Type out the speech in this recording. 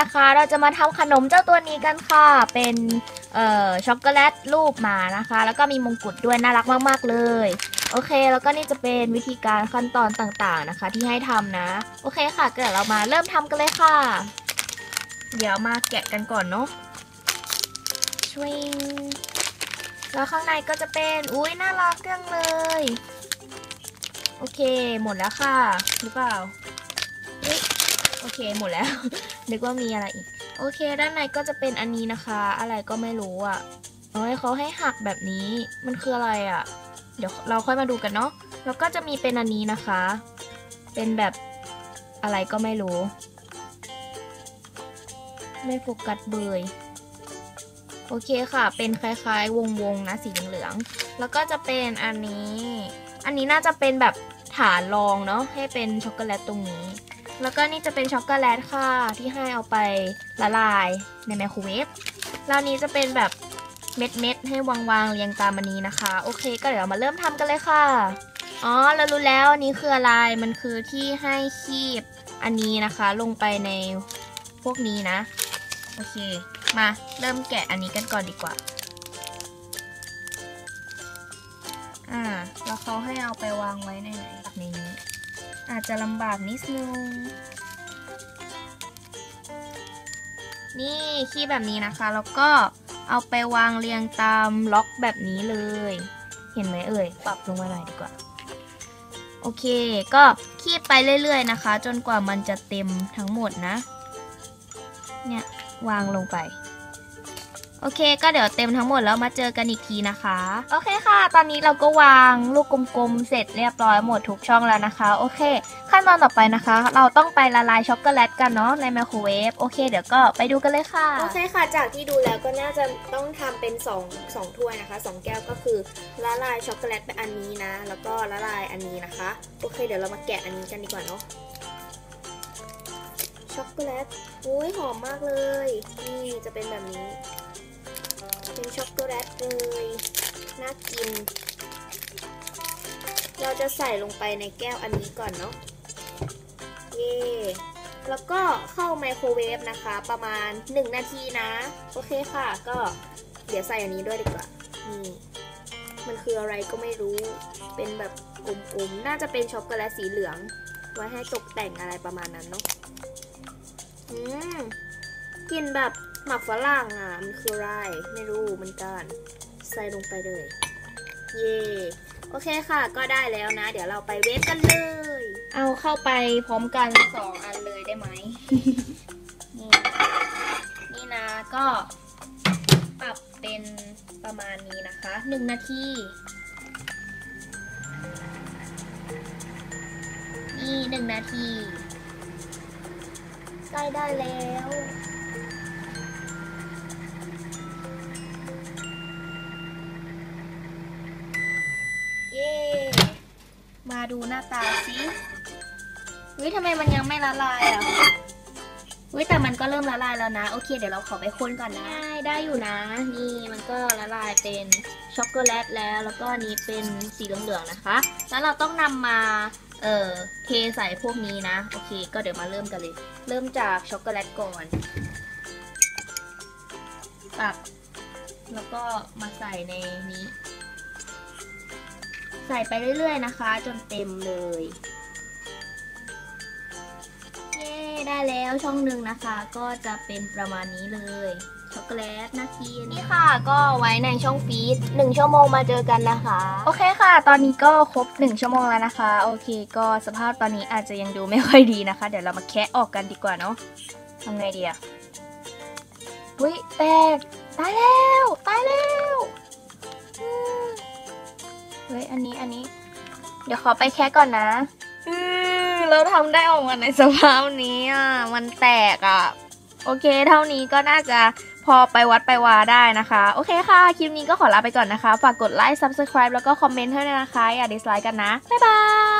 นะคะ เราจะมาทำขนมเจ้าตัวนี้กันค่ะ เป็นเอ่อช็อกโกแลตรูปหมานะคะ แล้วก็มีมงกุฎด้วยน่ารักมากๆเลย โอเค แล้วก็นี่จะเป็นวิธีการขั้นตอนต่างๆนะคะ ที่ให้ทำนะ โอเคค่ะก็เดี๋ยวเรามาเริ่มทำกันเลยค่ะ เดี๋ยวมาแกะกันก่อนเนาะชวิงแล้วข้างในก็จะเป็นอุ้ยน่ารักจังเลย โอเค หมดแล้วค่ะหรือเปล่า โอเคหมดแล้ว นึกว่ามีอะไรอีก โอเค ด้านในก็จะเป็นอันนี้นะคะ อะไรก็ไม่รู้อะโอ้ยเขาให้หักแบบนี้มันคืออะไรอะ เดี๋ยวเราค่อยมาดูกันเนาะแล้วก็จะมีเป็นอันนี้นะคะ เป็นแบบอะไรก็ไม่รู้ ไม่โฟกัสเบยโอเคค่ะ เป็นคล้ายๆ วงๆนะสีเหลืองๆแล้วก็จะเป็นอันนี้ อันนี้น่าจะเป็นแบบฐานรองเนาะให้เป็นช็อกโกแลตตรงนี้ แล้วก็นี่จะเป็นช็อกโกแลตค่ะที่ให้เอาไปละลายในไมโครเวฟแล้วนี้จะเป็นแบบเม็ดๆให้วางๆเรียงตามอันนี้นะคะ โอเค ก็เดี๋ยวมาเริ่มทำกันเลยค่ะ อ๋อเรารู้แล้วอันนี้คืออะไร มันคือที่ให้คีบอันนี้นะคะ ลงไปในพวกนี้นะ โอเค มาเริ่มแกะอันนี้กันก่อนดีกว่า อ่า แล้วเขาให้เอาไปวางไว้ในไหนในนี้ อาจจะลำบากนิดนึง นี่ขี้แบบนี้นะคะ แล้วก็เอาไปวางเรียงตามล็อกแบบนี้เลย เห็นไหมเอ่ย ปรับลงมาหน่อยดีกว่า โอเค ก็คีบไปเรื่อยๆนะคะ จนกว่ามันจะเต็มทั้งหมดนะ เนี่ยวางลงไป โอเค ก็เดี๋ยวเต็มทั้งหมดแล้วมาเจอกันอีกทีนะคะ โอเคค่ะ ตอนนี้เราก็วางลูกกลมๆเสร็จเรียบร้อยหมดทุกช่องแล้วนะคะ โอเค ขั้นตอนต่อไปนะคะ เราต้องไปละลายช็อกโกแลตกันเนาะในไมโครเวฟโอเค เดี๋ยวก็ไปดูกันเลยค่ะ โอเคค่ะ จากที่ดูแล้วก็น่าจะต้องทำเป็น2 2ถ้วยนะคะ 2 แก้วก็คือละลายช็อกโกแลตไปอันนี้นะ แล้วก็ละลายอันนี้นะคะ โอเค เดี๋ยวเรามาแกะอันนี้กันดีกว่าเนาะช็อกโกแลตอุ้ยหอมมากเลย นี่จะเป็นแบบนี้ เป็นช็อกโกแลตเลยน่ากิน เราจะใส่ลงไปในแก้วอันนี้ก่อนเนาะเย่แล้วก็เข้าไมโครเวฟนะคะ ประมาณ 1 นาทีนะ โอเคค่ะ ก็เดี๋ยวใส่อันนี้ด้วยดีกว่า นี่ มันคืออะไรก็ไม่รู้ เป็นแบบกลมๆ น่าจะเป็นช็อกโกแลตสีเหลือง ไว้ให้ตกแต่งอะไรประมาณนั้นเนาะ อืมกลินแบบ หมักฝรั่งอะ มันคืออะไร ไม่รู้เหมือนกัน ใส่ลงไปเลย เย่โอเคค่ะ ก็ได้แล้วนะ เดี๋ยวเราไปเวฟกันเลย เอาเข้าไปพร้อมกันสองอันเลยได้ไหม นี่ นี่นะก็ปรับเป็นประมาณนี้นะคะหนึ่งนาทีนี่หนึ่งนาทีใกล้ได้แล้ว ดูหน้าตาสิเฮ้ยทำไมมันยังไม่ละลายอะเฮ้ยแต่มันก็เริ่มละลายแล้วนะ โอเค เดี๋ยวเราขอไปคนก่อนนะได้ได้อยู่นะ นี่มันก็ละลายเป็นช็อกโกแลตแล้ว แล้วก็นี้เป็นสีเหลืองๆนะคะ แล้วเราต้องนำมา เอ่อ เทใส่พวกนี้นะ โอเค ก็เดี๋ยวมาเริ่มกันเลย เริ่มจากช็อกโกแลตก่อนตักแล้วก็มาใส่ในนี้ ใส่ไปเรื่อยๆนะคะ จนเต็มเลย เย้ได้แล้วช่องหนึ่งนะคะ ก็จะเป็นประมาณนี้เลยช็อกโกแลตน่ากินนี่ค่ะ ก็ไว้ในช่องฟีดหนึ่งชั่วโมงมาเจอกันนะคะ โอเคค่ะ ตอนนี้ก็ครบหนึ่งชั่วโมงแล้วนะคะ โอเค ก็สภาพตอนนี้อาจจะยังดูไม่ค่อยดีนะคะ เดี๋ยวเรามาแคะออกกันดีกว่าเนาะทำไงดีอะอุ้ยแตกตายแล้วตายแล้วอืมเฮ้ยอันนี้อันนี้ เดี๋ยวขอไปแค่ก่อนนะ อือเราทำได้ออกมาในสภาพนี้อะมันแตกอะ โอเค เท่านี้ก็น่าจะพอไปวัดไปวาได้นะคะ โอเคค่ะ คลิปนี้ก็ขอลาไปก่อนนะคะ ฝากกดไลค์ subscribe แล้วก็คอมเมนต์ให้ด้วยนะคะ อย่าดิสไลค์กันนะ บ๊ายบาย